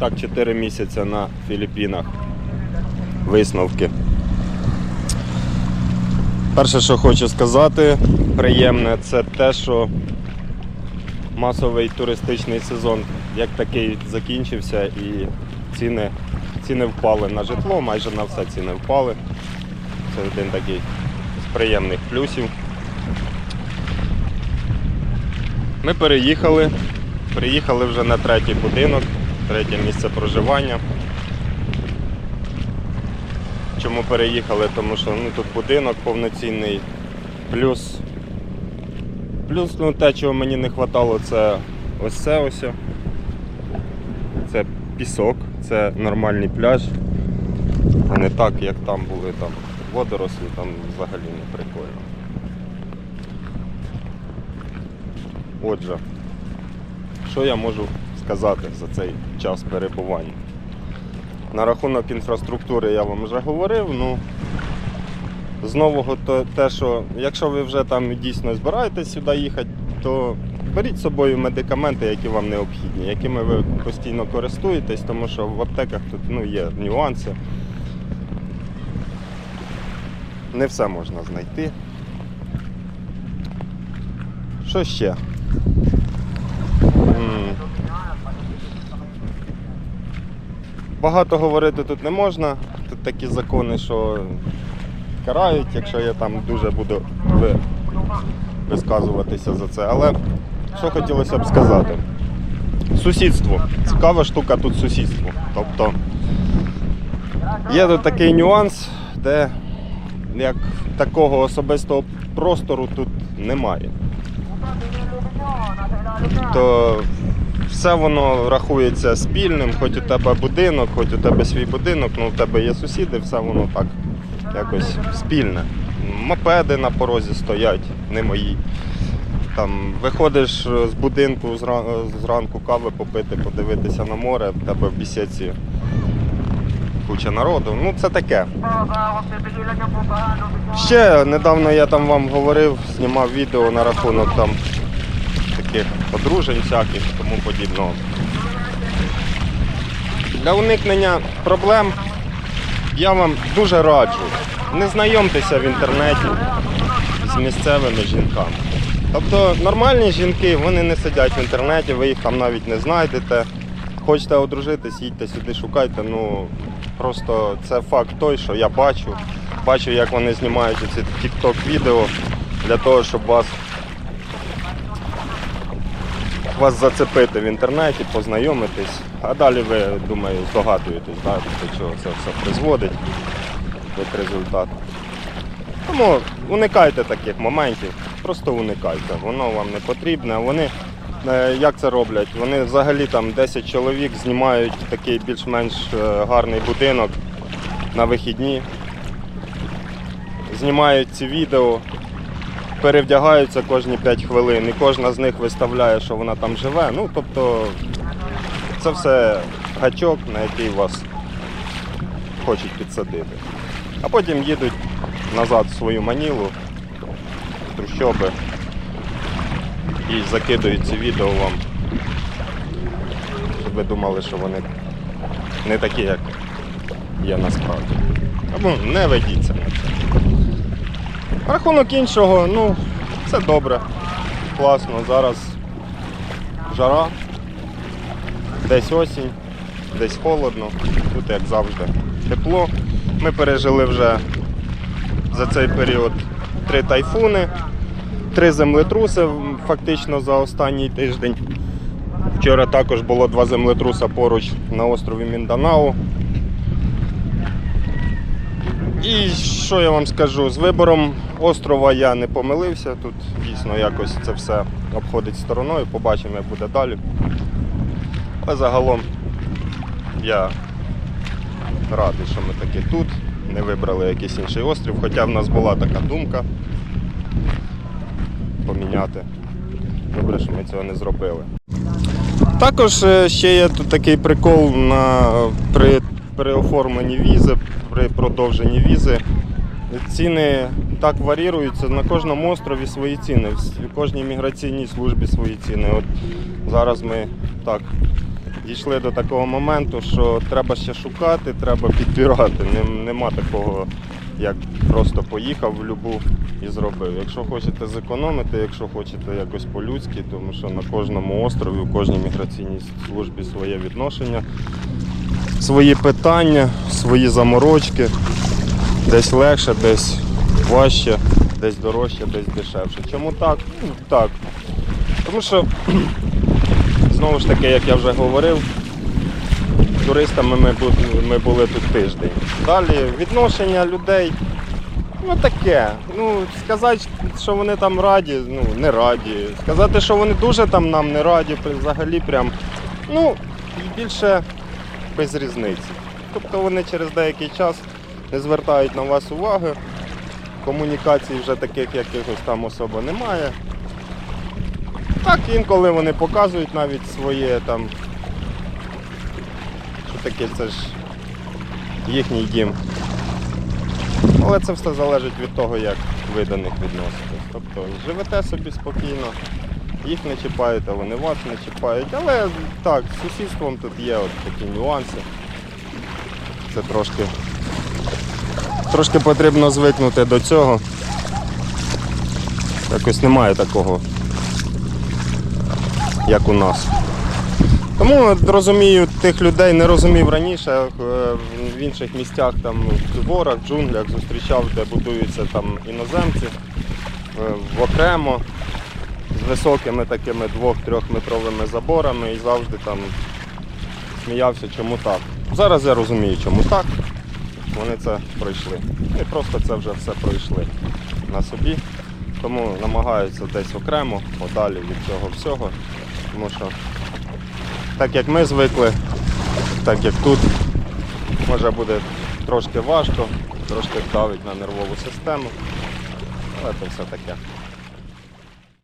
так 4 місяці на Філіппінах. Висновки. Перше, що хочу сказати, приємне, це те, що масовий туристичний сезон як такий закінчився і ціни, ціни впали на житло, майже на все ціни впали. Це один такий з приємних плюсів. Ми переїхали. Приїхали вже на третій будинок, третє місце проживання. Чому переїхали? Тому що ну, тут будинок повноцінний. Плюс, плюс ну, те, чого мені не вистачало, це ось це ось. Це пісок, це нормальний пляж. А не так, як там були там водорослі, там взагалі не прикольно. Отже, що я можу сказати за цей час перебування? На рахунок інфраструктури я вам вже говорив. Ну, з нового то те, що якщо ви вже там дійсно збираєтесь сюди їхати, то беріть з собою медикаменти, які вам необхідні, якими ви постійно користуєтесь, тому що в аптеках тут ну, є нюанси. Не все можна знайти. Що ще? Багато говорити тут не можна. Тут такі закони, що карають, якщо я там дуже буду висказуватися за це. Але що хотілося б сказати? Сусідство. Цікава штука тут сусідство. Тобто є тут такий нюанс, де як такого особистого простору тут немає. То все воно рахується спільним, хоч у тебе будинок, хоч у тебе свій будинок, ну у тебе є сусіди, все воно так якось спільне. Мопеди на порозі стоять, не мої. Там виходиш з будинку зранку кави попити, подивитися на море, в тебе в бісідці куча народу. Ну це таке. Ще недавно я там вам говорив, знімав відео на рахунок там таких одружень всяких і тому подібного. Для уникнення проблем я вам дуже раджу. Не знайомтеся в інтернеті з місцевими жінками. Тобто нормальні жінки, вони не сидять в інтернеті, ви їх там навіть не знайдете. Хочете одружитись, їдьте сюди, шукайте. Ну просто це факт той, що я бачу. Бачу, як вони знімають ці TikTok відео для того, щоб вас вас зацепити в інтернеті, познайомитись, а далі ви, думаю, здогадуєтесь, да, до чого це все призводить, як результат. Тому уникайте таких моментів, просто уникайте, воно вам не потрібне. Вони е, як це роблять? Вони взагалі там 10 чоловік знімають такий більш-менш е, гарний будинок на вихідні, знімають ці відео, перевдягаються кожні 5 хвилин, і кожна з них виставляє, що вона там живе. Ну, тобто, це все гачок, на який вас хочуть підсадити. А потім їдуть назад в свою манілу, в трущоби і закидують ці відео вам, щоб ви думали, що вони не такі, як є насправді. Або не ведіться на це. Рахунок іншого, ну, це добре, класно. Зараз жара, десь осінь, десь холодно, тут як завжди тепло. Ми пережили вже за цей період три тайфуни, три землетруси фактично за останній тиждень. Вчора також було два землетруса поруч на острові Мінданау. І що я вам скажу? З вибором острова я не помилився. Тут дійсно якось це все обходить стороною. Побачимо, як буде далі. Але загалом я радий, що ми таки тут. Не вибрали якийсь інший острів, хоча в нас була така думка поміняти. Добре, що ми цього не зробили. Також е, ще є тут такий прикол на, при, при оформленні візи, при продовженні візи. Ціни так варіруються, на кожному острові свої ціни, в кожній міграційній службі свої ціни. От зараз ми так дійшли до такого моменту, що треба ще шукати, треба підбирати. Нема такого, як просто поїхав в любу і зробив. Якщо хочете зекономити, якщо хочете якось по-людськи, тому що на кожному острові, у кожній міграційній службі своє відношення, свої питання, свої заморочки. Десь легше, десь важче, десь дорожче, десь дешевше. Чому так? Ну, так. Тому що, знову ж таки, як я вже говорив, туристами ми, ми були тут тиждень. Далі відношення людей, ну таке. Ну, сказати, що вони там раді, ну не раді. Сказати, що вони дуже там нам не раді, взагалі прям. Ну, більше без різниці. Тобто вони через деякий час не звертають на вас уваги. Комунікацій вже таких якихось там особо немає. Так, інколи вони показують навіть своє там. Що таке, це ж їхній дім. Але це все залежить від того, як ви до них відноситесь. Тобто живете собі спокійно, їх не чіпаєте, вони вас не чіпають. Але так, з сусідством тут є от такі нюанси. Це трошки, трошки потрібно звикнути до цього. Якось немає такого, як у нас. Тому розумію тих людей, не розумів раніше, е, в інших місцях, там в горах, джунглях зустрічав, де будуються там іноземці е, в окремо високими такими 2-3 метровими заборами і завжди там сміявся, чому так. Зараз я розумію, чому так. Вони це пройшли. І просто це вже все пройшли на собі. Тому намагаються десь окремо, подалі від цього всього. Тому що так як ми звикли, так як тут, може буде трошки важко, трошки давить на нервову систему. Але це все таке.